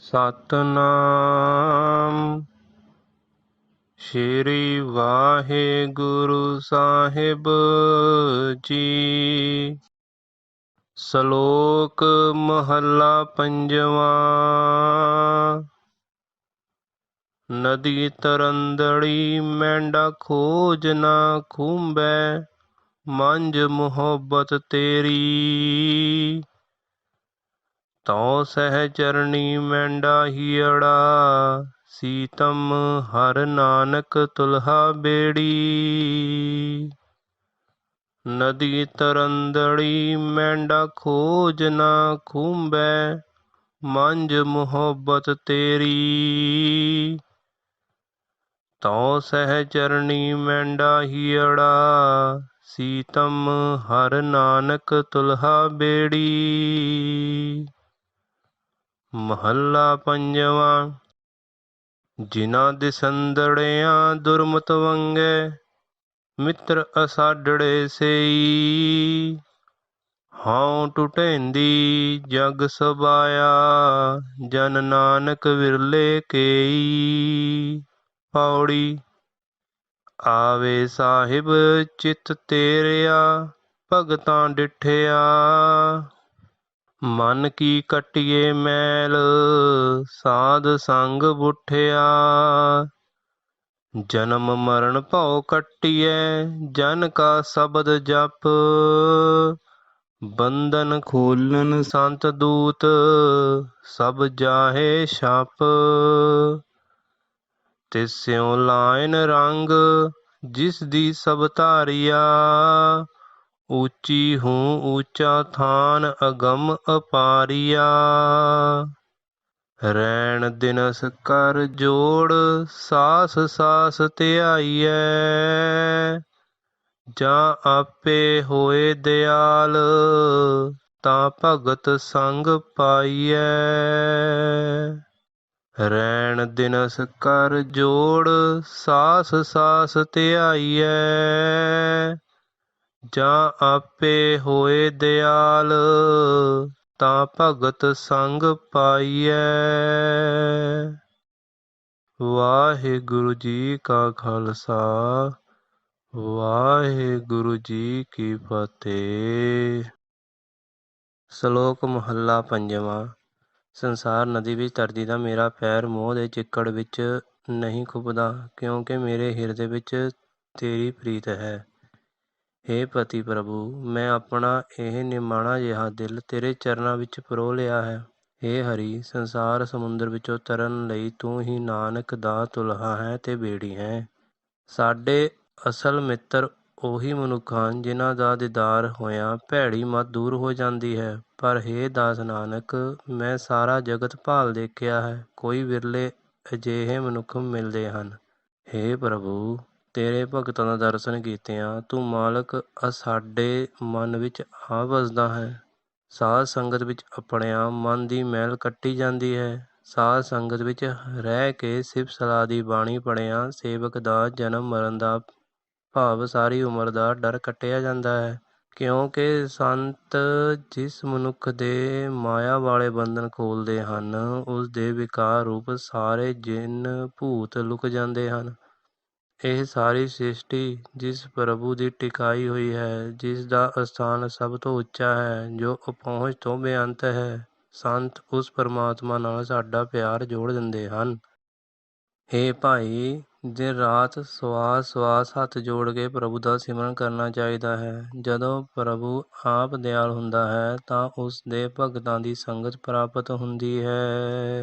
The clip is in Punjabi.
ਸਤਨਾਮ। ਸ਼੍ਰੀ ਵਾਹਿਗੁਰੂ ਸਾਹਿਬ ਜੀ। ਸ਼ਲੋਕ ਮਹੱਲਾ ਪੰਜਵਾਂ। ਨਦੀ ਤਰੰਦੜੀ ਮੈਂਡਾ ਖੋਜ ਨਾ ਖੁੰਬੈ ਮੰਜ ਮੁਹੱਬਤ ਤੇਰੀ। ਤਉ ਸਹਿ ਚਰਣੀ ਮੈਂਡਾ ਹੀੜਾ ਸੀਤਮ ਹਰ ਨਾਨਕ ਤੁਲਹਾ ਬੇੜੀ। ਨਦੀ ਤਰੰਦੜੀ ਮੈਂਡਾ ਖੋਜ ਨਾ ਖੁੰਬੈ ਮੰਜ ਮੁਹੱਬਤ ਤੇਰੀ। ਤਉ ਸਹਿ ਚਰਣੀ ਮੈਂਡਾ ਹੀੜਾ ਸੀਤਮ ਹਰ ਨਾਨਕ ਤੁਲਹਾ ਬੇੜੀ। ਮਹੱਲਾ ਪੰਜਵਾਂ, ਜਿਨ੍ਹਾਂ ਦਿਸੰਦੜਿਆਂ ਦੁਰਮਤ ਵੰਗੇ ਮਿੱਤਰ ਅਸਾਡੜੇ ਸੇਈ। ਹਉ ਟੁਟੈਂਦੀ ਜਗ ਸਬਾਇਆ ਜਨ ਨਾਨਕ ਵਿਰਲੇ ਕੇਈ। ਪੌੜੀ, ਆਵੇ ਸਾਹਿਬ, ਚਿਤ ਤੇਰਿਆ, ਭਗਤਾਂ ਡਿਠਿਆ। ਮਨ ਕੀ ਕਟਿਏ ਮੈਲ, ਸਾਧ ਸੰਗ ਬੁਠਿਆ। ਜਨਮ ਮਰਨ ਭਉ ਕਟਿਏ ਜਨ ਕਾ ਸ਼ਬਦ ਜਪ। ਬੰਧਨ ਖੋਲਨ ਸੰਤ ਦੂਤ, ਸਭ ਜਾਹੇ ਛਪ। ਤਿਸਿਉ ਲਾਇਨ ਰੰਗ, ਜਿਸ ਦੀ ਸਭ ਧਾਰਿਆ। ਉੱਚੀ ਹੂੰ ਉੱਚਾ ਥਾਨ ਅਗਮ ਅਪਾਰੀਆ। ਰੈਣ ਦਿਨਸ ਕਰ ਜੋੜ ਸਾਸ ਸਾਸ ਧਿਆਈਐ। ਜਾਂ ਆਪੇ ਹੋਏ ਦਿਆਲ ਤਾਂ ਭਗਤ ਸੰਗ ਪਾਈਐ। ਰੈਣ ਦਿਨਸ ਕਰ ਜੋੜ ਸਾਸ ਸਾਸ ਧਿਆਈਐ। ਜਾਂ ਆਪੇ ਹੋਏ ਦਿਆਲ, ਤਾਂ ਭਗਤ ਸੰਗ ਪਾਈਐ। ਵਾਹਿਗੁਰੂ ਜੀ ਕਾ ਖਾਲਸਾ, ਵਾਹਿਗੁਰੂ ਜੀ ਕੀ ਫਤਿਹ। ਸ਼ਲੋਕ ਮਹੱਲਾ ਪੰਜਵਾਂ, ਸੰਸਾਰ ਨਦੀ ਵਿੱਚ ਤਰਦੀ ਦਾ ਮੇਰਾ ਪੈਰ ਮੋਹ ਦੇ ਚਿੱਕੜ ਵਿੱਚ ਨਹੀਂ ਖੁੱਬਦਾ ਕਿਉਂਕਿ ਮੇਰੇ ਹਿਰਦੇ ਵਿੱਚ ਤੇਰੀ ਪ੍ਰੀਤ ਹੈ। ਹੇ ਪਤੀ ਪ੍ਰਭੂ, ਮੈਂ ਆਪਣਾ ਇਹ ਨਿਮਾਣਾ ਜਿਹਾ ਦਿਲ ਤੇਰੇ ਚਰਨਾਂ ਵਿੱਚ ਪਰੋ ਲਿਆ ਹੈ। ਹੇ ਹਰੀ, ਸੰਸਾਰ ਸਮੁੰਦਰ ਵਿੱਚੋਂ ਤਰਨ ਲਈ ਤੂੰ ਹੀ ਨਾਨਕ ਦਾ ਤੁਲਹਾ ਹੈ ਤੇ ਬੇੜੀ ਹੈ। ਸਾਡੇ ਅਸਲ ਮਿੱਤਰ ਉਹੀ ਮਨੁੱਖ ਹਨ ਜਿਨ੍ਹਾਂ ਦਾ ਦੀਦਾਰ ਹੋਇਆ ਭੈੜੀ ਮਤ ਦੂਰ ਹੋ ਜਾਂਦੀ ਹੈ। ਪਰ ਹੇ ਦਾਸ ਨਾਨਕ, ਮੈਂ ਸਾਰਾ ਜਗਤ ਭਾਲ ਦੇਖਿਆ ਹੈ, ਕੋਈ ਵਿਰਲੇ ਅਜਿਹੇ ਮਨੁੱਖ ਮਿਲਦੇ ਹਨ। ਹੇ ਪ੍ਰਭੂ ਤੇਰੇ ਭਗਤਾਂ ਦਾ ਦਰਸ਼ਨ ਕੀਤਿਆਂ, ਤੂੰ ਮਾਲਕ ਸਾਡੇ ਮਨ ਵਿੱਚ ਆ ਵਸਦਾ ਹੈ। ਸਾਧ ਸੰਗਤ ਵਿੱਚ ਆਪਣਿਆਂ ਮਨ ਦੀ ਮੈਲ ਕੱਟੀ ਜਾਂਦੀ ਹੈ। ਸਾਧ ਸੰਗਤ ਵਿੱਚ ਰਹਿ ਕੇ ਸਿਵ ਸਲਾਹ ਦੀ ਬਾਣੀ ਪੜਿਆਂ ਸੇਵਕ ਦਾ ਜਨਮ ਮਰਨ ਦਾ ਭਾਵ ਸਾਰੀ ਉਮਰ ਦਾ ਡਰ ਕੱਟਿਆ ਜਾਂਦਾ ਹੈ। ਕਿਉਂਕਿ ਸੰਤ ਜਿਸ ਮਨੁੱਖ ਦੇ ਮਾਇਆ ਵਾਲੇ ਬੰਧਨ ਖੋਲਦੇ ਹਨ, ਉਸ ਦੇ ਵਿਕਾਰ ਰੂਪ ਸਾਰੇ ਜਿੰਨ ਭੂਤ ਲੁਕ ਜਾਂਦੇ ਹਨ। ਇਹ ਸਾਰੀ ਸ੍ਰਿਸ਼ਟੀ ਜਿਸ ਪ੍ਰਭੂ ਦੀ ਟਿਕਾਈ ਹੋਈ ਹੈ, ਜਿਸ ਦਾ ਅਸਥਾਨ ਸਭ ਤੋਂ ਉੱਚਾ ਹੈ, ਜੋ ਅਪਹੁੰਚ ਤੋਂ ਬੇਅੰਤ ਹੈ, ਸੰਤ ਉਸ ਪਰਮਾਤਮਾ ਨਾਲ ਸਾਡਾ ਪਿਆਰ ਜੋੜ ਦਿੰਦੇ ਹਨ। ਹੇ ਭਾਈ, ਦਿਨ ਰਾਤ ਸਵਾਸ ਸਵਾਸ ਹੱਥ ਜੋੜ ਕੇ ਪ੍ਰਭੂ ਦਾ ਸਿਮਰਨ ਕਰਨਾ ਚਾਹੀਦਾ ਹੈ। ਜਦੋਂ ਪ੍ਰਭੂ ਆਪ ਦਿਆਲ ਹੁੰਦਾ ਹੈ, ਤਾਂ ਉਸ ਦੇ ਭਗਤਾਂ ਦੀ ਸੰਗਤ ਪ੍ਰਾਪਤ ਹੁੰਦੀ ਹੈ।